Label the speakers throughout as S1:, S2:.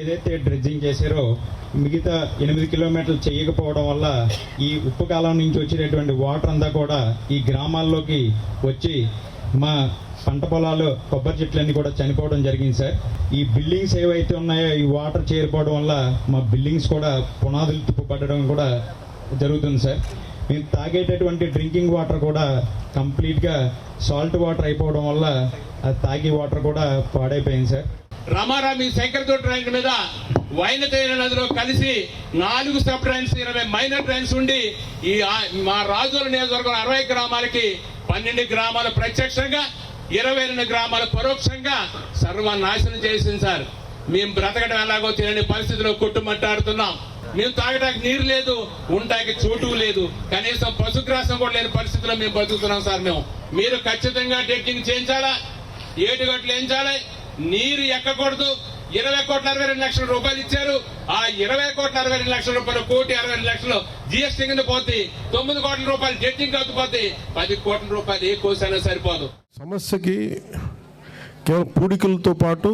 S1: ఏదైతే డ్రెడ్జింగ్ చేశారో మిగతా ఎనిమిది కిలోమీటర్లు చేయకపోవడం వల్ల ఈ ఉప్పు కాలం నుంచి వచ్చేటటువంటి వాటర్ అంతా కూడా ఈ గ్రామాల్లోకి వచ్చి మా పంట పొలాలు కొబ్బరి చెట్లన్నీ కూడా చనిపోవడం జరిగింది సార్. ఈ బిల్డింగ్స్ ఏవైతే ఉన్నాయో ఈ వాటర్ చేరిపోవడం వల్ల మా బిల్డింగ్స్ కూడా పునాదులు తిప్పుపడడం కూడా జరుగుతుంది సార్. మేము తాగేటటువంటి డ్రింకింగ్ వాటర్ కూడా కంప్లీట్గా సాల్ట్ వాటర్ అయిపోవడం వల్ల అది తాగే వాటర్ కూడా పాడైపోయింది సార్.
S2: రామారామి శంకరతో ట్రైన్ మీద వైనతైన నదిలో కలిసి నాలుగు సబ్ ట్రైన్స్ ఇరవై మైనర్ ట్రైన్స్ ఉండి ఈ మా రాజుల నియోజకవర్గం అరవై గ్రామాలకి పన్నెండు గ్రామాలు ప్రత్యక్షంగా ఇరవై రెండు గ్రామాలు పరోక్షంగా సర్వనాశనం చేసింది సార్. మేము బ్రతకడం ఎలాగో తెలియని పరిస్థితిలో కొట్టుమట్టాడుతున్నాం. మేము తాగడానికి నీరు లేదు ఉండడానికి చోటు లేదు. కనీసం పశుగ్రాసం కూడా లేని పరిస్థితిలో మేము బతుకుతున్నాం సార్ మేము. మీరు ఖచ్చితంగా డెక్కింగ్ చేయించాలా? ఏటుగట్లు వేయించాలి? నీరు ఎక్కకూడదు. ఇరవై కోట్ల అరవై రెండు లక్షల రూపాయలు ఇచ్చారు. ఆ ఇరవై కోట్ల అరవై రెండు లక్షల రూపాయలు కోటి అరవై రెండు లక్షలు జిఎస్టీ కింద పోతే తొమ్మిది కోట్ల రూపాయలు జడ్జింగ్ ఖర్చు పోతే పది కోట్ల రూపాయలు ఏ కోసైనా సరిపోదు.
S3: సమస్యకి కేవలం పూడికలతో పాటు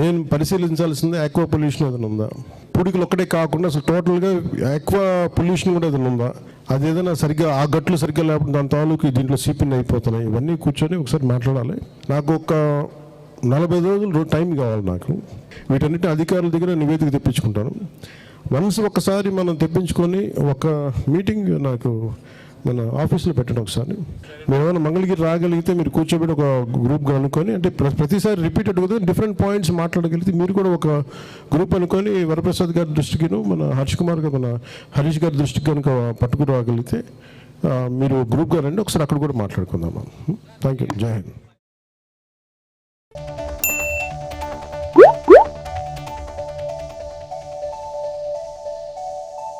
S3: నేను పరిశీలించాల్సింది ఆక్వా పొల్యూషన్ ఏదైనా ఉందా పూడికలు ఒక్కటే కాకుండా అసలు టోటల్గా ఎక్కువ పొల్యూషన్ కూడా ఏదైనా ఉందా? అది ఏదైనా సరిగ్గా ఆ గట్లు సరిగ్గా లేకుండా దాని తాలూకు దీంట్లో సీపిన్ అయిపోతున్నాయి. ఇవన్నీ కూర్చొని ఒకసారి మాట్లాడాలి. నాకు ఒక నలభై రోజులు టైం కావాలి నాకు. వీటన్నిటి అధికారుల దగ్గర నివేదిక తెప్పించుకుంటాను. వన్స్ ఒకసారి మనం తెప్పించుకొని ఒక మీటింగ్ నాకు మన ఆఫీస్లో పెట్టండి ఒకసారి. మీరు ఏమైనా మంగళగిరి రాగలిగితే మీరు కూర్చోబెట్టి ఒక గ్రూప్గా అనుకొని అంటే ప్రతిసారి రిపీటెడ్ కదా డిఫరెంట్ పాయింట్స్ మాట్లాడగలిగితే మీరు కూడా ఒక గ్రూప్ అనుకొని వరప్రసాద్ గారి దృష్టికిను మన హర్ష్ కుమార్ గారు మన హరీష్ గారి దృష్టికి కనుక పట్టుకురాగలిగితే మీరు గ్రూప్గా రండి ఒకసారి అక్కడ కూడా మాట్లాడుకుందాం థ్యాంక్ యూ జై హింద్.